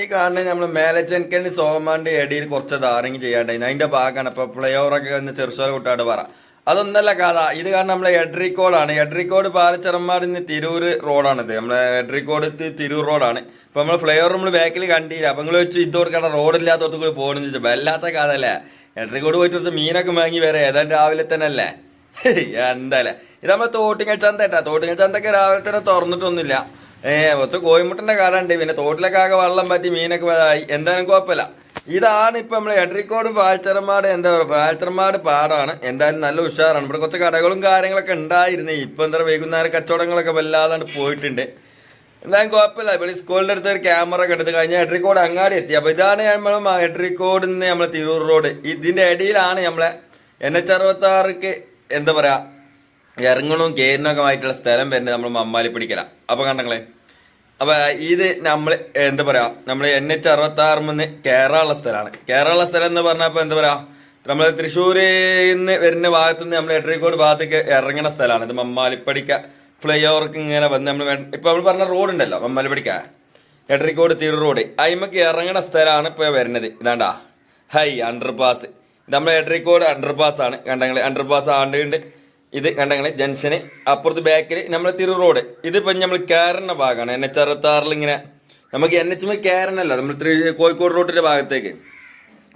ഈ കാണുന്ന നമ്മൾ മേലച്ചൻകന് സോമാന്റെ ഇടയിൽ കുറച്ച് ധാരങ്ങി ചെയ്യാണ്ടായിരുന്നു. അതിന്റെ ഭാഗമാണ് ഇപ്പൊ പ്ലേ ഓവറൊക്കെ വന്ന് ചെറുസോല കൂട്ടാണ്ട് പറ. അതൊന്നല്ല കഥ. ഇത് കാരണം നമ്മളെ എഡ്രിക്കോടാണ്. എഡ്രിക്കോട് പാലച്ചറമ്മാട് നിന്ന് തിരൂർ റോഡാണിത്. നമ്മളെ എഡ്രിക്കോട് to തിരൂർ റോഡാണ്. ഇപ്പൊ നമ്മൾ ഫ്ലൈ ഓവർ നമ്മൾ ബാക്കിൽ കണ്ടില്ല. അപ്പൊ നിങ്ങൾ വെച്ച് ഇത് കൊടുക്കണ റോഡില്ലാത്തടത്ത് കൂടി പോകണമെന്ന് ചോദിച്ചു. വല്ലാത്ത കഥ അല്ലേ എഡ്രിക്കോട് പോയിട്ട് കുറച്ച് മീനൊക്കെ വാങ്ങി വരെ ഏതാണ്ട് രാവിലെ തന്നെ അല്ലേ? എന്തായാലും. ഇത് നമ്മളെ തോട്ടിങ്ങൽ ചന്ത കേട്ടാ തോട്ടിങ്ങൽ ചന്തൊക്കെ രാവിലെ തന്നെ തുറന്നിട്ടൊന്നുമില്ല. ഏ കുറച്ച് കോയിമുട്ടന്റെ കാലുണ്ട് പിന്നെ തോട്ടിലൊക്കെ ആകെ വെള്ളം പറ്റി മീനൊക്കെ എന്തായാലും കുഴപ്പമില്ല. ഇതാണ് ഇപ്പൊ നമ്മൾ എഡ്രിക്കോട് പാൽച്ചറമാട് എന്താ പറയുക പാൽച്ചറമാട് പാടാണ്. എന്തായാലും നല്ല ഉഷാറാണ്. ഇവിടെ കുറച്ച് കടകളും കാര്യങ്ങളൊക്കെ ഉണ്ടായിരുന്നേ. ഇപ്പൊ എന്താ വൈകുന്നേരം കച്ചവടങ്ങളൊക്കെ വല്ലാതാണ്ട് പോയിട്ടുണ്ട്. എന്തായാലും കുഴപ്പമില്ല. ഇവിടെ സ്കൂളിന്റെ അടുത്ത് ഒരു ക്യാമറ കണ്ടത് കഴിഞ്ഞ എട്രിക്കോട് അങ്ങാടി എത്തി. അപ്പൊ ഇതാണ് നമ്മൾ എട്രിക്കോട് നിന്ന് നമ്മളെ തിരൂർ റോഡ്. ഇതിന്റെ ഇടയിലാണ് നമ്മളെ എൻ എച്ച് അറുപത്തി ആറിക്ക് എന്താ പറയാ ഇറങ്ങണവും കയറിനൊക്കെ ആയിട്ടുള്ള സ്ഥലം വരുന്നത് നമ്മൾ മമ്മാലി പിടിക്കല അപ്പൊ കണ്ടങ്ങളെ? അപ്പൊ ഇത് നമ്മൾ എന്താ പറയാ നമ്മൾ എൻ എച്ച് അറുപത്തി ആറ് മുന്ന് കേരള സ്ഥലമാണ്. കേരള സ്ഥലം എന്ന് പറഞ്ഞപ്പോ എന്താ പറയാ നമ്മൾ തൃശ്ശൂരിൽ നിന്ന് വരുന്ന ഭാഗത്തു നിന്ന് നമ്മൾ എട്ടരക്കോട് ഭാഗത്തേക്ക് ഇറങ്ങുന്ന സ്ഥലമാണ്. ഇത് മമ്മാലിപ്പടിക്ക ഫ്ലൈ ഓവർക്ക് ഇങ്ങനെ വന്ന് നമ്മൾ ഇപ്പൊ നമ്മൾ പറഞ്ഞ റോഡ് ഉണ്ടല്ലോ മമ്മാലിപ്പടിക്ക. എട്ടരക്കോട് തിരു റോഡ്. അയിമക്ക് ഇറങ്ങുന്ന സ്ഥലമാണ് ഇപ്പൊ വരുന്നത്. ഇതാണ്ടാ ഹൈ അണ്ടർപാസ് നമ്മൾ അണ്ടർ അണ്ടർപാസ് ആണ്. കണ്ടങ്ങൾ അണ്ടർപാസ് ആണ്ടുണ്ട് ഇത് കണ്ടങ്ങളെ ജംഗ്ഷന് അപ്പുറത്ത് ബാക്കിൽ നമ്മളെ തിരു റോഡ് ഇതിപ്പോ നമ്മൾ കയറുന്ന ഭാഗമാണ്. എൻ എച്ച് അറുപത്താറിൽ ഇങ്ങനെ നമുക്ക് എൻ എച്ച് കയറണല്ലോ നമ്മൾ കോഴിക്കോട് റോഡിന്റെ ഭാഗത്തേക്ക്.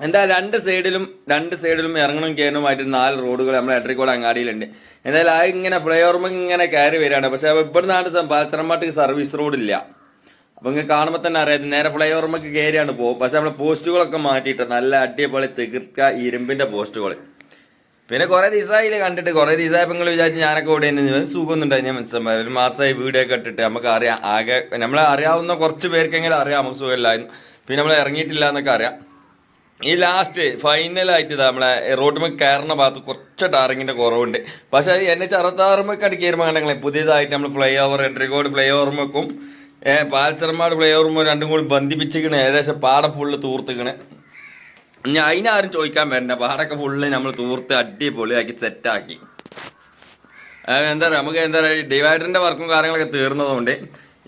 എന്താ രണ്ട് സൈഡിലും രണ്ട് സൈഡിലും ഇറങ്ങണം കയറണമായിട്ട് നാല് റോഡുകൾ നമ്മൾ എട്ടറിക്കോട് അങ്ങാടിയിലുണ്ട്. എന്തായാലും ആ ഇങ്ങനെ ഫ്ലൈ ഓവർ ഇങ്ങനെ കയറി വരികയാണ്. പക്ഷെ ഇവിടെ നാട് പാലത്തറമ്പാട്ട് സർവീസ് റോഡില്ല അപ്പൊ ഇങ്ങനെ കാണുമ്പോൾ തന്നെ അറിയാം നേരെ ഫ്ലൈ ഓവർമൊക്കെ കയറിയാണ് പോകും. പക്ഷെ നമ്മൾ പോസ്റ്റുകളൊക്കെ മാറ്റിയിട്ട് നല്ല അടിപൊളി തീർക്ക ഇരുമ്പിന്റെ പോസ്റ്റുകൾ പിന്നെ കുറെ ദിവസമായില്ലേ കണ്ടിട്ട്. കുറെ ദിവസമായപ്പോൾ നിങ്ങൾ വിചാരിച്ച് ഞാനൊക്കെ ഇവിടെ നിന്ന് സുഖമൊന്നുണ്ടായി ഞാൻ മനസ്സിലായി. ഒരു മാസമായി വീഡിയോ ഇട്ടിട്ട്. നമുക്ക് അറിയാം. ആകെ നമ്മളെ അറിയാവുന്ന കുറച്ച് പേർക്കെങ്കിലും അറിയാം. സുഖമില്ലായിരുന്നു പിന്നെ നമ്മൾ ഇറങ്ങിയിട്ടില്ല എന്നൊക്കെ അറിയാം. ഈ ലാസ്റ്റ് ഫൈനലായിട്ട് നമ്മളെ റോഡ് കയറുന്ന ഭാഗത്ത് കുറച്ച് ടാറിങ്ങിന്റെ കുറവുണ്ട്. പക്ഷെ അത് എൻ എച്ച് അറുപത്താറുമൊക്കെ അടി കയറുമ്പോൾ കണ്ടെങ്കിൽ പുതിയതായിട്ട് നമ്മൾ ഫ്ലൈ ഓവർ എട്രിക്കോട് ഫ്ലൈ ഓവർമൊക്കും പാൽച്ചർമാട് ഫ്ലൈ ഓവർമോ രണ്ടും കൂടി ബന്ധിപ്പിച്ചിരിക്കണേ. ഏകദേശം പാടം ഫുള്ള് തൂർത്തിക്കണ് ഇനി അതിനാരും ചോദിക്കാൻ വരണ്ട. പാടൊക്കെ ഫുള്ള് നമ്മൾ തൂർത്ത് അടിപൊളിയാക്കി സെറ്റാക്കി. എന്താ പറയുക നമുക്ക് എന്താ പറയുക ഡിവൈഡറിന്റെ വർക്കും കാര്യങ്ങളൊക്കെ തീർന്നതുകൊണ്ട്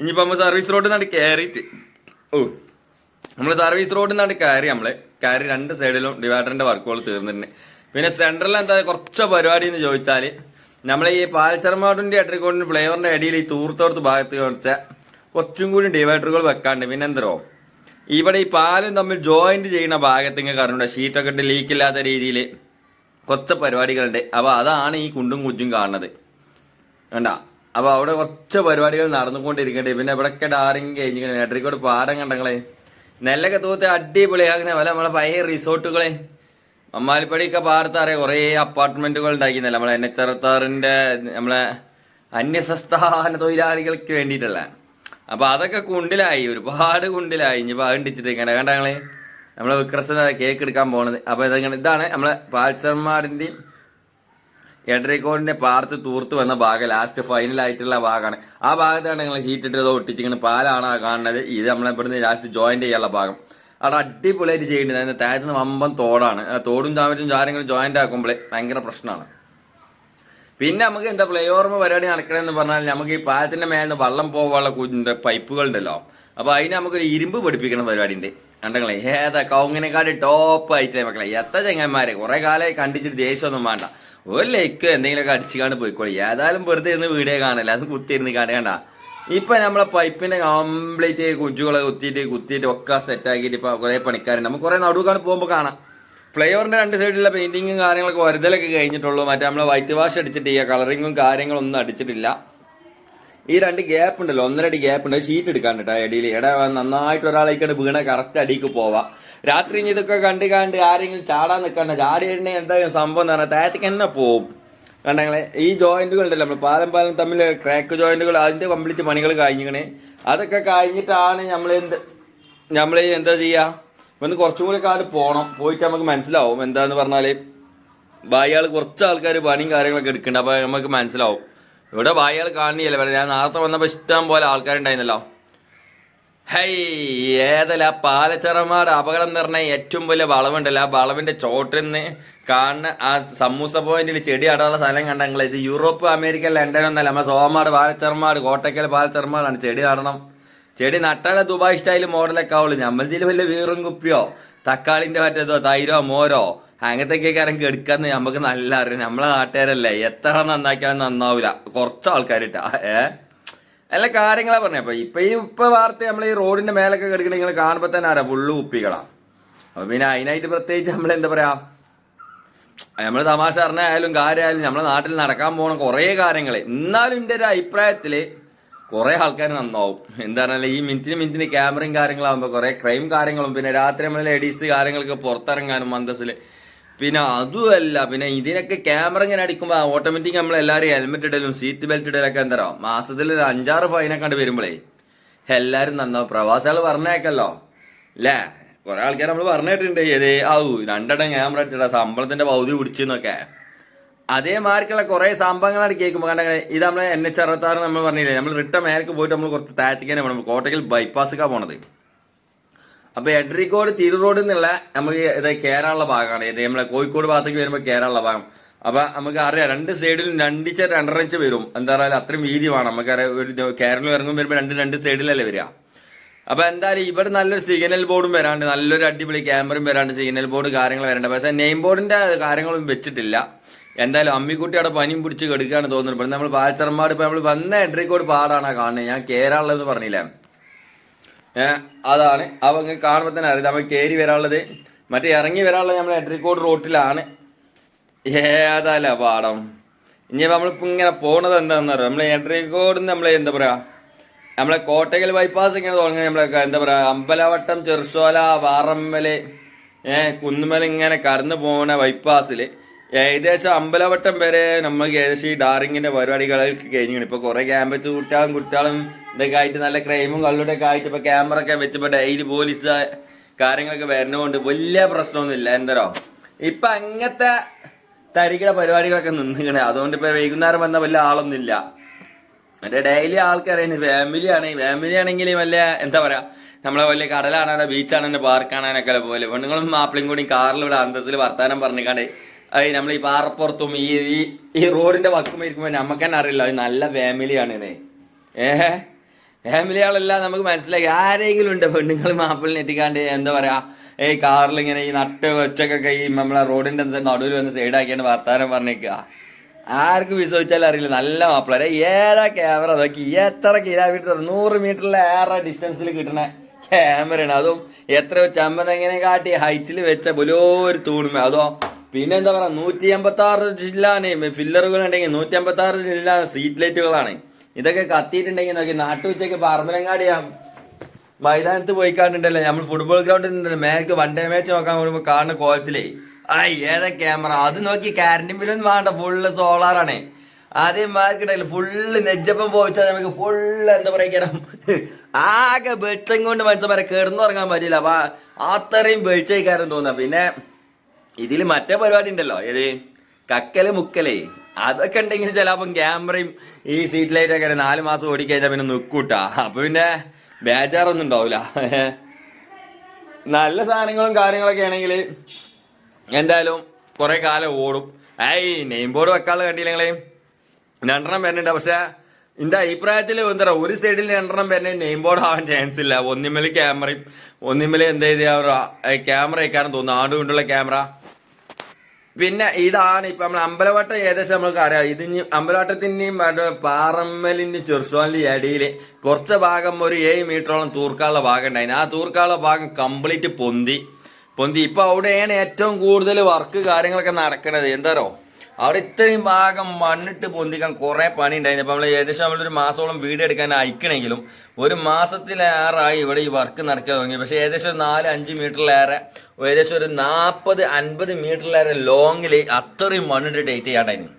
ഇനിയിപ്പോൾ നമ്മൾ സർവീസ് റോഡിൽ നിന്നാണ് കയറിയിട്ട് ഓ നമ്മൾ സർവീസ് റോഡിൽ നിന്നാണ് കയറി നമ്മൾ കയറി രണ്ട് സൈഡിലും ഡിവൈഡറിന്റെ വർക്കുകൾ തീർന്നിട്ടുണ്ട്. പിന്നെ സെൻട്രലിൽ എന്താ കുറച്ച് പരിപാടി എന്ന് ചോദിച്ചാൽ നമ്മൾ ഈ പാൽച്ചർമാടിന്റെ അട്രിക്കോണിന്റെ ഫ്ലേവറിന്റെ അടിയിൽ ഈ തൂർത്തോർത്ത് ഭാഗത്ത് കാണിച്ചാൽ കുറച്ചും കൂടി ഡിവൈഡറുകൾ വെക്കാണ്ട്. പിന്നെ എന്തോ ഇവിടെ ഈ പാലും തമ്മിൽ ജോയിന്റ് ചെയ്യുന്ന ഭാഗത്ത് ഇങ്ങനെ കറണ്ട് ഷീറ്റൊക്കെ ഇട്ട് ലീക്കില്ലാത്ത രീതിയിൽ കുറച്ച് പരിപാടികളുണ്ട്. അപ്പോൾ അതാണ് ഈ കുണ്ടും കുജ്ജും കാണുന്നത്. വേണ്ട അപ്പോൾ അവിടെ കുറച്ച് പരിപാടികൾ നടന്നുകൊണ്ടിരിക്കട്ടെ പിന്നെ ഇവിടെയൊക്കെ ഡാറിങ് കഴിഞ്ഞിങ്ങനെ എട്രിക്കോട് പാടം കണ്ടങ്ങളെ. നെല്ലൊക്കെ തൂത്ത് അടിപൊളിയാക്കുന്ന പോലെ നമ്മളെ പഴയ റിസോർട്ടുകളെ അമ്മാലിപ്പടിയൊക്കെ പാടത്താറെ കുറേ അപ്പാർട്ട്മെന്റുകൾ ഉണ്ടാക്കിയിരുന്നല്ലോ നമ്മളെ എൻ എച്ച് അറുപത്താറിന്റെ നമ്മളെ അന്യസംസ്ഥാന തൊഴിലാളികൾക്ക് വേണ്ടിയിട്ടുള്ള. അപ്പൊ അതൊക്കെ കുണ്ടിലായി ഒരുപാട് കുണ്ടിലായി. ഇനി പാണ്ടിച്ചിട്ട് കണ്ട കണ്ടങ്ങളെ നമ്മളെ വിക്രസന കേക്ക് എടുക്കാൻ പോണത്. അപ്പൊ ഇതങ്ങനെ ഇതാണ് നമ്മളെ പാൽച്ചർമാടിന്റെയും എഡറിക്കോടിന്റെ പാർത്ത് തൂർത്ത് വന്ന ഭാഗം. ലാസ്റ്റ് ഫൈനൽ ആയിട്ടുള്ള ഭാഗമാണ്. ആ ഭാഗത്താണ് നിങ്ങൾ ഷീറ്റ് ഇട്ടത്. ഒട്ടിച്ചിങ്ങനെ പാലാണ് കാണുന്നത്? ഇത് നമ്മളെ ഇവിടുന്ന് ലാസ്റ്റ് ജോയിന്റ് ചെയ്യാനുള്ള ഭാഗം. അവിടെ അടിപൊളിയായിട്ട് ചെയ്യേണ്ടത് അതിന്റെ താഴത്തുനിന്ന് വമ്പം തോടാണ്. ആ തോടും ചാമറ്റും ചാരങ്ങളും ജോയിന്റ് ആക്കുമ്പോഴേ ഭയങ്കര പ്രശ്നമാണ്. പിന്നെ നമുക്ക് എന്താ പ്ലേ ഓർമ്മ പരിപാടി നടക്കണമെന്ന് പറഞ്ഞാൽ നമുക്ക് ഈ പാലത്തിന്റെ മേലെ വള്ളം പോവാനുള്ള പൈപ്പുകൾ ഉണ്ടല്ലോ അപ്പൊ അതിന് നമുക്കൊരു ഇരുമ്പ് പഠിപ്പിക്കുന്ന പരിപാടി ഉണ്ട് കണ്ടങ്ങളെ? ഏതാ കൗങ്ങിനെക്കാട് ടോപ്പ് ആയിട്ട് മക്കളെ? എത്ര ചെങ്ങന്മാരെ? കുറെ കാലമായി കണ്ടിച്ചിട്ട് ദേഷ്യമൊന്നും വേണ്ട. ഒരു ലൈക്ക് എന്തെങ്കിലുമൊക്കെ അടിച്ചുകാണ്ട് പോയിക്കോളി. ഏതായാലും വെറുതെ ഇരുന്ന് വീഡിയോ കാണല്ല? അത് കുത്തിയിരുന്ന് കാണേണ്ട ഇപ്പൊ നമ്മളെ പൈപ്പിന്റെ കംപ്ലീറ്റ് കുഞ്ചുകളെ കുത്തിയിട്ട് കുത്തിയിട്ട് ഒക്കെ സെറ്റ് ആക്കിയിട്ട് ഇപ്പൊ കുറെ പണിക്കാരുണ്ട്. നമുക്ക് കുറെ കാണാൻ പോകുമ്പോൾ കാണാം. ഫ്ലേവറിന്റെ രണ്ട് സൈഡിലുള്ള പെയിന്റിങ്ങും കാര്യങ്ങളൊക്കെ വരുതലൊക്കെ കഴിഞ്ഞിട്ടുള്ളൂ. മറ്റേ നമ്മൾ വൈറ്റ് വാഷ് അടിച്ചിട്ട് ചെയ്യുക കളറിങ്ങും കാര്യങ്ങളൊന്നും അടിച്ചിട്ടില്ല. ഈ രണ്ട് ഗ്യാപ്പ് ഉണ്ടല്ലോ ഒന്നരടി ഗ്യാപ്പ് ഉണ്ട്. ഷീറ്റ് എടുക്കാൻ കേട്ടോ ഇടയിൽ ഇട നന്നായിട്ട് ഒരാളേക്കാണ് വീണ കറക്റ്റ് അടിക്ക് പോവാ. രാത്രി ഇനി ഇതൊക്കെ കണ്ട് കണ്ട് ആരെങ്കിലും ചാടാൻ നിൽക്കണ്ട ചാടി കഴിഞ്ഞാൽ എന്താ സംഭവം എന്ന് പറഞ്ഞാൽ താഴത്തേക്ക് തന്നെ പോവും. കണ്ടങ്ങളെ ഈ ജോയിന്റുകൾ ഉണ്ടല്ലോ നമ്മൾ പാലം പാലം തമ്മിൽ ക്രാക്ക് ജോയിന്റുകൾ അതിന്റെ കംപ്ലീറ്റ് പണികൾ കഴിഞ്ഞിക്കണേ. അതൊക്കെ കഴിഞ്ഞിട്ടാണ് നമ്മൾ എന്ത് നമ്മൾ എന്താ ചെയ്യാ? ഒന്ന് കുറച്ചും കൂടി കാട് പോകണം പോയിട്ട് നമുക്ക് മനസ്സിലാവും എന്താന്ന് പറഞ്ഞാൽ ബായിയാൾ കുറച്ച് ആൾക്കാർ പണിയും കാര്യങ്ങളൊക്കെ എടുക്കുന്നുണ്ട് അപ്പോൾ നമുക്ക് മനസ്സിലാവും. ഇവിടെ ബായിയാൾ കാണിയല്ലേ ഞാൻ നേരത്തെ വന്നപ്പോ ഇഷ്ടം പോലെ ആൾക്കാരുണ്ടായിരുന്നല്ലോ. ഹൈ ഏതല്ല ആ പാലച്ചറമാട് അപകടം നിറഞ്ഞ ഏറ്റവും വലിയ വളവുണ്ടല്ലോ. ആ വളവിന്റെ ചോട്ടിൽ നിന്ന് കാണുന്ന ആ സമൂസ പോയിന്റിൽ ചെടി അടാനുള്ള സ്ഥലം കണ്ടെങ്കിൽ ഇത് യൂറോപ്പ് അമേരിക്ക ലണ്ടൻ ഒന്നല്ല നമ്മുടെ സോമാട് പാലച്ചറമാട് കോട്ടയ്ക്കൽ പാലച്ചറമാടാണ് ചെടി നടണം. ചെടി നട്ടാണ് ദുബായ് സ്റ്റൈൽ മോഡലൊക്കെ ആവുള്ളൂ. നമ്മളിതിൽ വല്ല വീറും കുപ്പിയോ തക്കാളിന്റെ മറ്റേതോ തൈരോ മോരോ അങ്ങനത്തെ ഇറങ്ങി എടുക്കാന്ന് നമുക്ക് നല്ല അറിയാം നമ്മളെ നാട്ടുകാരല്ലേ എത്ര നന്നാക്കിയാലും നന്നാവൂല. കുറച്ച് ആൾക്കാരിട്ടാ. ഏ? എല്ലാ കാര്യങ്ങളാ പറഞ്ഞ. അപ്പൊ ഇപ്പൊ ഈ ഇപ്പൊ വാർത്ത നമ്മൾ ഈ റോഡിന്റെ മേലൊക്കെ കിടക്കണ നിങ്ങൾ കാണുമ്പോ തന്നെ അറിയാം ഫുള്ള് കുപ്പികളാ. അപ്പൊ പിന്നെ അതിനായിട്ട് പ്രത്യേകിച്ച് നമ്മൾ എന്താ പറയാ? നമ്മൾ തമാശ അറിഞ്ഞായാലും കാര്യമായാലും നമ്മളെ നാട്ടിൽ നടക്കാൻ പോകണ കുറേ കാര്യങ്ങൾ എന്നാലും എന്റെ ഒരു അഭിപ്രായത്തിൽ കുറേ ആൾക്കാർ നന്നാവും. എന്താ പറഞ്ഞാൽ ഈ മിനിറ്റിന് മിനിറ്റിന് ക്യാമറയും കാര്യങ്ങളാകുമ്പോൾ കുറെ ക്രൈം കാര്യങ്ങളും പിന്നെ രാത്രി നമ്മൾ ലേഡീസ് കാര്യങ്ങളൊക്കെ പുറത്തിറങ്ങാനും മന്ദസിൽ പിന്നെ അതുമല്ല പിന്നെ ഇതിനൊക്കെ ക്യാമറ ഇങ്ങനെ അടിക്കുമ്പോൾ ഓട്ടോമാറ്റിക് നമ്മൾ എല്ലാവരും ഹെൽമെറ്റ് ഇടലും സീറ്റ് ബെൽറ്റ് ഇടലൊക്കെ എന്താ മാസത്തിൽ ഒരു അഞ്ചാറ് ഫൈനൊക്കെ കണ്ട് വരുമ്പോഴേ എല്ലാവരും നന്നാവും. പ്രവാസികൾ പറഞ്ഞേക്കല്ലോ അല്ലേ കുറെ ആൾക്കാർ നമ്മൾ പറഞ്ഞിട്ടുണ്ട് ഏത്? ഔ രണ്ടെണ്ണം ക്യാമറ അടിച്ചിട്ടാ ശമ്പളത്തിന്റെ പൗതി പിടിച്ചെന്നൊക്കെ. അതേമാർക്കുള്ള കുറെ സംഭവങ്ങളാണ് കേൾക്കുമ്പോൾ കാരണം ഇത് നമ്മളെ എൻ എച്ച് അറുപത്താറ് നമ്മൾ പറഞ്ഞില്ലേ നമ്മൾ റിട്ടേൺ മേലേക്ക് പോയിട്ട് നമ്മൾ കുറച്ച് താഴ്ത്തിക്കാനെ പോകണം കോട്ടയ്ക്കൽ ബൈപ്പാസ്ക്കാണ് പോണത്. അപ്പൊ എഡ്രിക്കോട് തിരു റോഡിൽ നിന്നുള്ള നമുക്ക് ഇത് കേരള ഭാഗമാണ് ഇത് നമ്മളെ കോഴിക്കോട് ഭാഗത്തേക്ക് വരുമ്പോൾ കേരള ഭാഗം. അപ്പൊ നമുക്ക് അറിയാം രണ്ട് സൈഡിലും രണ്ടിച്ച രണ്ടര ഇഞ്ച് വരും. എന്താ പറയുക അത്രയും വീതി വേണം. നമുക്കറിയാം ഒരു കേരളം ഇറങ്ങുമ്പോൾ വരുമ്പോൾ രണ്ട് രണ്ട് സൈഡിലല്ലേ വരിക. അപ്പൊ എന്തായാലും ഇവിടെ നല്ലൊരു സിഗ്നൽ ബോർഡും വരാണ്ട് നല്ലൊരു അടിപൊളി ക്യാമറയും വരാണ്ട് സിഗ്നൽ ബോർഡ് കാര്യങ്ങൾ വരാണ്ട്. പക്ഷേ നെയിം ബോർഡിന്റെ കാര്യങ്ങളൊന്നും വെച്ചിട്ടില്ല. എന്തായാലും അമ്മിക്കുട്ടി അവിടെ പനിയും പിടിച്ച് കെടുക്കുകയാണ് തോന്നുന്നത് പിന്നെ നമ്മൾ പാച്ചറമ്മാട് ഇപ്പൊ നമ്മൾ വന്ന എൻട്രിക്കോട് പാടാണ് കാണുന്നത്. ഞാൻ കയറാനുള്ളതെന്ന് പറഞ്ഞില്ല? അതാണ്. അവ കാണുമ്പോൾ തന്നെ അറിയാം. നമ്മൾ കയറി വരാനുള്ളത്. മറ്റേ ഇറങ്ങി വരാനുള്ളത് നമ്മൾ എൻട്രിക്കോട് റോട്ടിലാണ്. ഏതല്ല പാടം. ഇനി നമ്മളിപ്പോ ഇങ്ങനെ പോണത് എന്താണെന്ന് പറയുക നമ്മൾ എൻട്രിക്കോട് നമ്മൾ എന്താ പറയാ? നമ്മളെ കോട്ടകൽ ബൈപ്പാസ് ഇങ്ങനെ തുടങ്ങി നമ്മളെ എന്താ പറയാ? അമ്പലവട്ടം ചെറുസോല വാറമ്മൽ ഏഹ് കുന്നുമല ഇങ്ങനെ കടന്നു പോകുന്ന ബൈപ്പാസിൽ ഏകദേശം അമ്പലവട്ടം വരെ നമ്മൾക്ക് ഏകദേശം ഈ ഡാറിങ്ങിന്റെ പരിപാടികളൊക്കെ കഴിഞ്ഞു ഇപ്പൊ കുറെ ക്യാമ്പസ് കുട്ടികളും കുട്ടികളും ഇതൊക്കെ ആയിട്ട് നല്ല ക്രൈമും കള്ളുടെ ആയിട്ട് ഇപ്പൊ ക്യാമറ ഒക്കെ വെച്ചപ്പോ ഡെയിലി പോലീസ് കാര്യങ്ങളൊക്കെ വരുന്നതുകൊണ്ട് വലിയ പ്രശ്നമൊന്നുമില്ല. എന്തരോ? ഇപ്പൊ അങ്ങനത്തെ തരികിട പരിപാടികളൊക്കെ നിന്നിക്കണേ അതുകൊണ്ട് ഇപ്പൊ വൈകുന്നേരം വന്ന വലിയ ആളൊന്നുമില്ല. മറ്റേ ഡെയിലി ആൾക്കാരെ ഫാമിലി ആണ്. ഫാമിലി ആണെങ്കിൽ വല്ല എന്താ പറയാ നമ്മളെ വലിയ കടലാണോ ബീച്ചാണോ എന്നൊക്കെ പോലെ. പെണ്ണുങ്ങളും മാപ്പിളും കൂടി കാറിൽ ഇവിടെ അന്തസ്സിൽ വർത്താനം പറഞ്ഞിക്കാണ്ട് അത് നമ്മൾ ഈ പാറപ്പുറത്തും ഈ ഈ- റോഡിന്റെ വക്കും ഇരിക്കുമ്പോൾ നമുക്ക് തന്നെ അറിയില്ല. അത് നല്ല ഫാമിലിയാണ് ആണ് ഏഹ്? ഫാമിലി ആളെല്ലാം നമുക്ക് മനസ്സിലാക്കി ആരെങ്കിലും ഉണ്ട് പെണ്ണുങ്ങൾ മാപ്പിളിനെ എത്തിക്കാണ്ട് എന്താ പറയാ? ഈ കാറിൽ ഇങ്ങനെ ഈ നട്ട് വെച്ചൊക്കെ ഈ നമ്മളെ റോഡിന്റെ നടുവിൽ വന്ന് സൈഡാക്കിയാണ് വർത്താനം പറഞ്ഞേക്കുക ആർക്ക് വിശ്വസിച്ചാലും അറിയില്ല. നല്ല മാപ്പിളരെ ഏതാ ക്യാമറ? നോക്കി. എത്ര കിലോമീറ്റർ നൂറ് മീറ്ററിലെ ഏറെ ഡിസ്റ്റൻസിൽ കിട്ടണ ക്യാമറയാണ്. അതും എത്ര ചമ്പൻ കാട്ടി ഹൈറ്റിൽ വെച്ച പോലോ ഒരു തൂണുമേ അതോ പിന്നെ എന്താ പറയാ നൂറ്റി എൺപത്തി ആറ് ജില്ലാണ് ഫില്ലറുകൾ ഉണ്ടെങ്കിൽ നൂറ്റി എൺപത്തി ആറ് ജില്ല സ്ട്രീറ്റ് ലൈറ്റുകളാണ് ഇതൊക്കെ കത്തിയിട്ടുണ്ടെങ്കിൽ നോക്കി നാട്ടുച്ചയ്ക്ക് പറമ്പലങ്ങാടി മൈതാനത്ത് പോയി കാണുന്നുണ്ടല്ലോ നമ്മൾ ഫുട്ബോൾ ഗ്രൗണ്ടിൽ ഉണ്ടല്ലോ മേക്ക് വൺ ഡേ മാച്ച് നോക്കാൻ വരുമ്പോൾ കാണുന്ന കോലത്തിലേ. ആ ഏതാ ക്യാമറ അത് നോക്കി കറണ്ട് ബില്ലൊന്നും വേണ്ട ഫുള്ള് സോളാറാണ് ആദ്യം മാർക്കിട്ടില്ല ഫുള്ള് നെജ്ജപ്പം പോയിച്ചാൽ നമുക്ക് ഫുള്ള് എന്താ പറയാ ആകെ വെളിച്ചം കൊണ്ട് മനുഷ്യന്മാരെ കിടന്നുറങ്ങാൻ പറ്റില്ല. അപ്പൊ അത്രയും വെളിച്ചേക്കാരും തോന്നുക പിന്നെ ഇതിൽ മറ്റേ പരിപാടി ഉണ്ടല്ലോ. ഏത്? കക്കൽ മുക്കലേ. അതൊക്കെ ഉണ്ടെങ്കിൽ ചിലപ്പം ക്യാമറയും ഈ സീറ്റ് ലൈറ്റ് ഒക്കെ നാല് മാസം ഓടിക്കഴിഞ്ഞാൽ പിന്നെ നിൽക്കൂട്ടാ അപ്പൊ പിന്നെ ബേജാറൊന്നും ഉണ്ടാവില്ല നല്ല സാധനങ്ങളും കാര്യങ്ങളൊക്കെ ആണെങ്കിൽ എന്തായാലും കുറെ കാലം ഓടും. ഏയ് നെയിം ബോർഡ് വെക്കാനുള്ള കണ്ടില്ലെങ്കിലേ രണ്ടെണ്ണം വരുന്നുണ്ട്. പക്ഷെ എന്റെ അഭിപ്രായത്തിൽ എന്താ ഒരു സൈഡിൽ രണ്ടെണ്ണം വരുന്ന നെയിം ബോർഡ് ആവാൻ ചാൻസ് ഇല്ല. ഒന്നിമ്മൽ ക്യാമറയും ഒന്നിമ്മൽ എന്താ ചെയ്യാ ക്യാമറ വെക്കാനും തോന്നുന്നു. ആണ്ടുകൊണ്ടുള്ള ക്യാമറ. പിന്നെ ഇതാണ് ഇപ്പൊ നമ്മൾ അമ്പലവട്ടം ഏകദേശം നമ്മൾക്ക് അറിയാം ഇത് അമ്പലവട്ടത്തിന്റെയും പാറമ്മലിന്റെ ചെറുസോലിന്റെ ഇടയിൽ കുറച്ച് ഭാഗം ഒരു ഏഴ് മീറ്ററോളം തൂർക്കാനുള്ള ഭാഗം ഉണ്ടായിരുന്നു ആ തൂർക്കാനുള്ള ഭാഗം കംപ്ലീറ്റ് പൊന്തി. പൊന്തി. ഇപ്പൊ അവിടെയാണ് ഏറ്റവും കൂടുതൽ വർക്ക് കാര്യങ്ങളൊക്കെ നടക്കുന്നത് എന്താറോ അവിടെ ഇത്രയും ഭാഗം മണ്ണിട്ട് പൊന്തിക്കാൻ കുറെ പണി ഉണ്ടായിരുന്നു അപ്പൊ നമ്മൾ ഏകദേശം നമ്മളൊരു മാസത്തോളം വീട് എടുക്കാൻ അയക്കണമെങ്കിലും ഒരു മാസത്തിലേറായി ഇവിടെ ഈ വർക്ക് നടക്കാൻ തുടങ്ങി. പക്ഷെ ഏകദേശം ഒരു നാല് അഞ്ച് മീറ്ററിലേറെ ഏകദേശം ഒരു നാൽപ്പത് അൻപത് മീറ്ററിലേറെ ലോങ്ങിൽ അത്രയും മണ്ണിട്ട് ടൈറ്റ് ചെയ്യാണ്ടായിരുന്നു.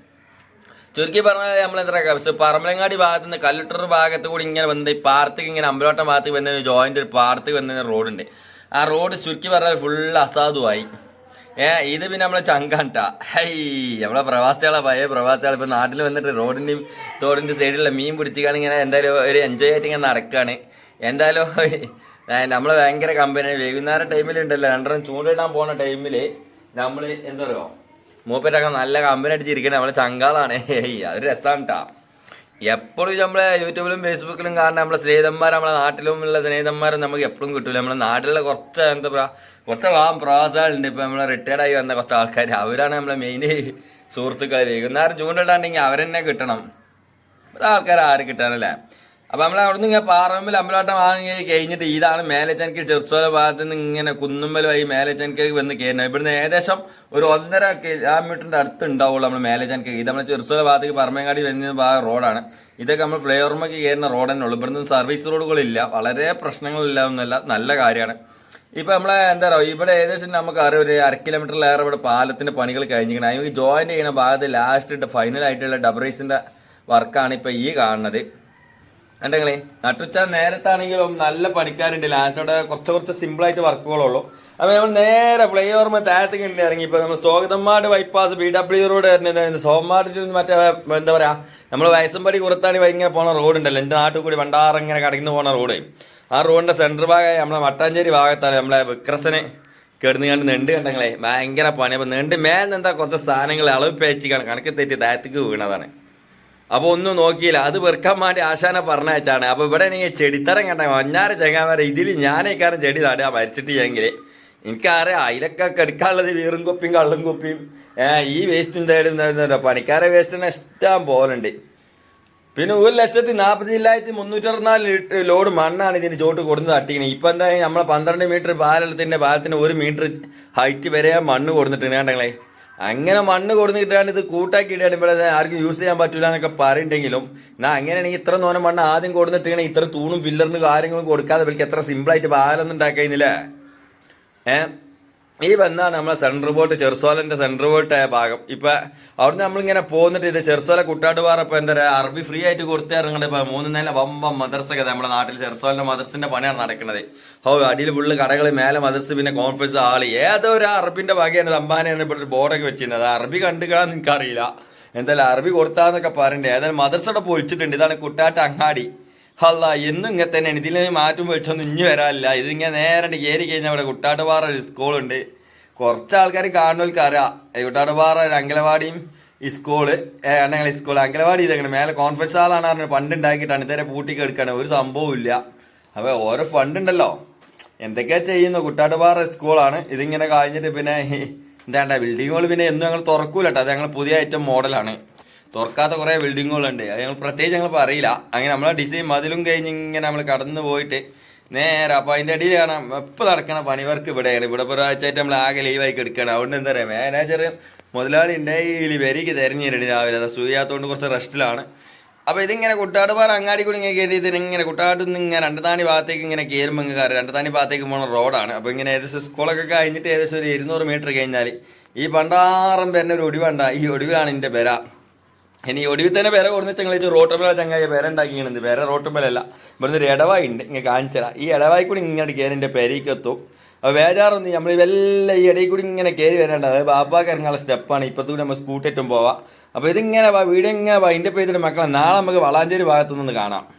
ചുരുക്കി പറഞ്ഞാൽ നമ്മൾ എന്താ പറയുക പറമ്പലങ്ങാടി ഭാഗത്ത് നിന്ന് കല്ലുട്ടർ ഭാഗത്ത് കൂടി ഇങ്ങനെ വന്ന് പാടത്തേക്ക് ഇങ്ങനെ അമ്പലോട്ടം ഭാഗത്തേക്ക് വന്ന ഒരു ജോയിന്റ് ഒരു പാടത്തേക്ക് വന്ന റോഡുണ്ട്. ആ റോഡ് ചുരുക്കി പറഞ്ഞാൽ ഫുൾ അസാധുവായി. ഏ ഇത് പിന്നെ നമ്മളെ ചങ്കാണ്ട ഹൈ നമ്മളെ പ്രവാസികളെ പഴയ പ്രവാസികൾ ഇപ്പൊ നാട്ടിൽ വന്നിട്ട് റോഡിന്റെയും തോടിന്റെ സൈഡിലുള്ള മീൻ പിടിച്ചിക്കാണ് ഇങ്ങനെ എന്തായാലും ഒരു എൻജോയ് ആയിട്ട് ഇങ്ങനെ നടക്കാണ്. എന്തായാലും ഏ, നമ്മളെ ഭയങ്കര കമ്പനി വൈകുന്നേരം ടൈമിലുണ്ടല്ലോ രണ്ടെണ്ണം ചൂണ്ടിടാൻ പോണ ടൈമിൽ നമ്മൾ എന്താ പറയുക മൂപ്പറ്റൊക്കെ നല്ല കമ്പനി അടിച്ചിരിക്കണേ നമ്മളെ ചങ്കാളാണ്. ഏയ് അത് രസമാണ് കേട്ടാ എപ്പോഴും നമ്മളെ യൂട്യൂബിലും ഫേസ്ബുക്കിലും കാരണം നമ്മളെ സ്നേഹിതന്മാർ നമ്മളെ നാട്ടിലും ഉള്ള സ്നേഹിതന്മാരെ നമുക്ക് എപ്പോഴും കിട്ടൂല. നമ്മളെ നാട്ടിലുള്ള കുറച്ച് എന്താ പറയുക കുറച്ച് വാം പ്രവാസികളുണ്ട് ഇപ്പം നമ്മളെ റിട്ടയർഡ് ആയി വന്ന കുറച്ച് ആൾക്കാർ അവരാണ് നമ്മളെ മെയിൻ സുഹൃത്തുക്കൾ വൈകുന്നേരം ചൂണ്ടിട്ടുണ്ടെങ്കിൽ അവരെന്നെ കിട്ടണം. അത് ആൾക്കാർ ആര് കിട്ടാനല്ലേ? അപ്പൊ നമ്മൾ അവിടെ നിന്ന് ഇങ്ങനെ പാറമ്പിൽ അമ്പലവട്ടം വാങ്ങി കഴിഞ്ഞിട്ട് ഇതാണ് മേലച്ചനക്ക് ചെറുച്ചോല ഭാഗത്ത് നിന്ന് ഇങ്ങനെ കുന്നുമ്പൽ വഴി മേലച്ചനക്ക് വന്ന് കയറുന്നത്. ഇവിടുന്ന് ഏകദേശം ഒരു ഒന്നര കിലോമീറ്ററിന്റെ അടുത്ത് ഉണ്ടാവുള്ളൂ നമ്മൾ മേലച്ചനക്ക് ഇത് നമ്മുടെ ചെറുച്ചോല ഭാഗത്തേക്ക് പറമേങ്ങാടി വരുന്ന ഭാഗം റോഡാണ്. ഇതൊക്കെ നമ്മൾ ഫ്ലൈ ഓവർമക്ക് കയറുന്ന റോഡ് തന്നെ ഉള്ളൂ. ഇവിടുന്ന് സർവീസ് റോഡുകളില്ല. വളരെ പ്രശ്നങ്ങളില്ല എന്നല്ല നല്ല കാര്യമാണ്. ഇപ്പൊ നമ്മളെ എന്താ പറയുക ഇവിടെ ഏകദേശം നമുക്ക് അറിയാം ഒരു അര കിലോമീറ്ററിലേറെ ഇവിടെ പാലത്തിന്റെ പണികൾ കഴിഞ്ഞിരിക്കണം. അതിന് ജോയിൻ ചെയ്യുന്ന ഭാഗത്ത് ലാസ്റ്റ് ഫൈനൽ ആയിട്ടുള്ള ഡബറൈസിന്റെ വർക്കാണ് ഇപ്പൊ ഈ കാണുന്നത്. കണ്ടെങ്കിലേ നട്ടുച്ച നേരത്താണെങ്കിലും നല്ല പണിക്കാരുണ്ട്. ലാസ്റ്റോടെ കുറച്ച് കുറച്ച് സിമ്പിൾ ആയിട്ട് വർക്കുകളുള്ളൂ അപ്പൊ നമ്മൾ നേരെ ഫ്ലൈ ഓവർമ താഴത്തേക്ക് ഇറങ്ങി. ഇപ്പൊ നമ്മൾ സ്വാഗതമാട് ബൈപ്പാസ് ബി ഡബ്ല്യു റോഡ് വരുന്നത് സോമാട് മറ്റേ എന്താ പറയാ? നമ്മൾ വയസ്സമ്പടി കുറത്താണി ഭയങ്കര പോണ റോഡ് ഉണ്ടല്ലോ. എന്റെ നാട്ടിൽ കൂടി വണ്ടാറിങ്ങനെ കടന്നു പോണ റോഡ് ആ റോഡിന്റെ സെന്റർ ഭാഗമായി നമ്മളെ മട്ടാഞ്ചേരി ഭാഗത്താണ് നമ്മളെ വിക്രസനെ കിടന്ന് കണ്ട് നെണ്ട് കണ്ടങ്ങളെ. ഭയങ്കര പണി അപ്പൊ നെണ്ട് മേൽ എന്താ കുറച്ച് സാധനങ്ങൾ അളവ് പേച്ചിക്കാണ്. കണക്ക് തെറ്റി താഴത്തേക്ക് വീണതാണ്. അപ്പൊ ഒന്നും നോക്കിയില്ല. അത് വെറുക്കാൻ വേണ്ടി ആശാനെ പറഞ്ഞയച്ചാണ്. അപ്പൊ ഇവിടെ എനിക്ക് ചെടിത്തരം കണ്ട മഞ്ഞാറ് ചെങ്ങാമാരെ ഇതിൽ ഞാനേക്കാരം ചെടി നടുക മരിച്ചിട്ടില്ലെങ്കിൽ എനിക്കറിയാം അതിലൊക്കെ കെടുക്കാനുള്ളത് വീറും കുപ്പിയും കള്ളും കുപ്പിയും. ഈ എന്തായാലും പണിക്കാരെ വേസ്റ്റിനെ ഇഷ്ടം പോലുണ്ട്. പിന്നെ ഒരു ലക്ഷത്തി നാൽപ്പത്തി മുന്നൂറ്റി അറുപത്തിനാല് ലിറ്റർ ലോഡ് മണ്ണാണ് ഇതിന് ചോട്ട് കൊടുന്ന് തട്ടിക്കുന്നത് ഇപ്പൊ എന്താ നമ്മളെ പന്ത്രണ്ട് മീറ്റർ പാലത്തിന്റെ പാലത്തിന് ഒരു മീറ്റർ ഹൈറ്റ് വരെ മണ്ണ് കൊടുത്തിട്ടുണ്ട് കേട്ടങ്ങളെ അങ്ങനെ മണ്ണ് കൊടുത്തിട്ടാണ് ഇത് കൂട്ടാക്കി ഇടുകയാണ് ഇവിടെ ആർക്കും യൂസ് ചെയ്യാൻ പറ്റില്ല എന്നൊക്കെ പറയുന്നുണ്ടെങ്കിലും എന്നാ അങ്ങനെയാണെങ്കിൽ ഇത്ര നോനം മണ്ണ് ആദ്യം കൊടുത്തിട്ടാണ് ഇത്ര തൂണും ഫില്ലറിന് കാര്യങ്ങളും കൊടുക്കാതെ ഇവർക്ക് എത്ര സിമ്പിളായിട്ട് പാലൊന്നും ഉണ്ടാക്കുന്നില്ല ഏഹ് ഈ വന്നാണ് നമ്മളെ സെൻട്രൽ ബോട്ട് ചെറുസോലന്റെ സെൻട്രൽ ബോട്ട് ആയ ഭാഗം? ഇപ്പൊ അവിടുന്ന് നമ്മളിങ്ങനെ പോന്നിട്ട് ഇത് ചെറുസോല കുട്ടാട്ടുപാറ ഇപ്പൊ എന്താ പറയാ അറബി ഫ്രീ ആയിട്ട് കൊടുത്തു ഇറങ്ങണ്ട ഇപ്പൊ മൂന്ന് നില വമ്പം മദർസൊക്കെ നമ്മുടെ നാട്ടിൽ ചെറുസോലിന്റെ മദർസിന്റെ പണിയാണ് നടക്കുന്നത്. ഓ അടിയിൽ ഫുള്ള് കടകൾ മേലെ മദർസ് പിന്നെ കോൺഫറൻസ് ആൾ ഏതോ ഒരു അറബിന്റെ വകയാണ് സംഭാവനയാണ് ഒരു ബോർഡൊക്കെ വെച്ചിരുന്നത്. അറബി കണ്ടു അറിയില്ല എന്തായാലും അറബി കൊടുത്താന്നൊക്കെ പറയണ്ടേ. ഏതായാലും മദർസയുടെ പൊളിച്ചിട്ടുണ്ട്. ഇതാണ് കുട്ടാട്ട് അങ്ങാടി. അല്ല എന്നും ഇങ്ങനെ തന്നെ. ഇതിൽ മാറ്റം വെച്ചൊന്നും ഇഞ്ഞു വരാനില്ല. ഇതിങ്ങനെ നേരെ കയറി കഴിഞ്ഞാൽ ഇവിടെ കുട്ടാട്ടുപാറ ഒരു സ്കൂളുണ്ട് കുറച്ച് ആൾക്കാർ കാണുന്നവർക്ക് അറിയാം. കുട്ടാട്ടുപാറ ഒരു അങ്കലവാടിയും ഈ സ്കൂൾ അണ്ണങ്ങളെ സ്കൂൾ അങ്കലവാടി ഇതെങ്ങനെ മേലെ കോൺഫറൻസ് ഹാളാണ് പറഞ്ഞത് ഫണ്ട് ഉണ്ടാക്കിയിട്ടാണ്. ഇതേ പൂട്ടിക്ക് എടുക്കാണ്. ഒരു സംഭവവും ഇല്ല. അപ്പോൾ ഓരോ ഫണ്ട് ഉണ്ടല്ലോ. എന്തൊക്കെയാ ചെയ്യുന്നു കുട്ടാട്ടുപാറ സ്കൂളാണ് ഇതിങ്ങനെ കഴിഞ്ഞിട്ട് പിന്നെ എന്താണ്ട ബിൽഡിങ്ങുകൾ പിന്നെ എന്നും ഞങ്ങൾ തുറക്കൂല കേട്ടോ അത് ഞങ്ങൾ പുതിയ ഐറ്റം മോഡലാണ് തുറക്കാത്ത കുറേ ബിൽഡിങ്ങുകളുണ്ട് അത് ഞങ്ങൾ പ്രത്യേകിച്ച് ഞങ്ങൾ പറയില്ല. അങ്ങനെ നമ്മളെ ഡിസൈൻ മതിലും കഴിഞ്ഞ് ഇങ്ങനെ നമ്മൾ കടന്നു പോയിട്ട് നേരെ അപ്പോൾ അതിന്റെ അടിയിൽ കാണാം. എപ്പോൾ നടക്കണ പണി വർക്ക് ഇവിടെയാണ്. ഇവിടെ ഇപ്പോൾ ഒരാഴ്ചയായിട്ട് നമ്മൾ ആകെ ലീവായി കിടക്കുകയാണ് അതുകൊണ്ട് എന്താ പറയുക മാനേജർ മുതലാളി ഉണ്ടായി വരിക്ക് തിരഞ്ഞിരുന്നു രാവിലെ. അത് സൂയാത്തോണ്ട് കുറച്ച് റെസ്റ്റിലാണ് അപ്പോൾ ഇതിങ്ങനെ കുട്ടാട് പാറ അങ്ങാടി കൂടി ഇങ്ങനെ കയറി ഇതിന് ഇങ്ങനെ കുട്ടാട്ടിൽ നിന്ന് ഇങ്ങനെ രണ്ടതാണി ഭാഗത്തേക്ക് ഇങ്ങനെ കയറുമ്പോൾ ഇങ്ങനെ കയറി. രണ്ടതാണി ഭാഗത്തേക്ക് പോകുന്ന റോഡാണ് അപ്പോൾ ഇങ്ങനെ ഏകദേശം സ്കൂളൊക്കെ കഴിഞ്ഞിട്ട് ഏകദേശം ഒരു ഇരുന്നൂറ് മീറ്റർ കഴിഞ്ഞാൽ ഈ പണ്ടാറം പേരന്റെ ഒരു ഒടിവുണ്ടാ. ഈ ഒടിവിലാണ് എന്റെ പെര. ഇനി ഒടുവിൽ തന്നെ പേര കൊടുന്ന് ഇത് റോട്ടുമ്പല ചങ്ങായി വേറെ ഉണ്ടാക്കിയത് പേര റോട്ടുമ്പലല്ല. ഇവിടുന്ന് ഒരു ഇടവായി ഉണ്ട് ഇങ്ങനെ കാണിച്ചതാ. ഈ ഇടവായി കൂടി ഇങ്ങനെ കയറി എന്റെ പെരയ്ക്ക് എത്തും. അപ്പോൾ വേജാറൊന്നും നമ്മൾ ഇവെല്ലാം ഈ ഇടയിൽ കൂടി ഇങ്ങനെ കയറി വരേണ്ട. അതായത് ബാപ്പാക്ക് ഇറങ്ങാനുള്ള സ്റ്റെപ്പാണ്. ഇപ്പത്തൂടെ നമ്മൾ സ്കൂട്ടേറ്റും പോവാം. അപ്പോൾ ഇതിങ്ങനെ വീട് ഇങ്ങനെ വാ. ഇതിന്റെ പേരിൽ മക്കളെ നാളെ നമുക്ക് വളാഞ്ചേരി ഭാഗത്തു നിന്ന് കാണാം.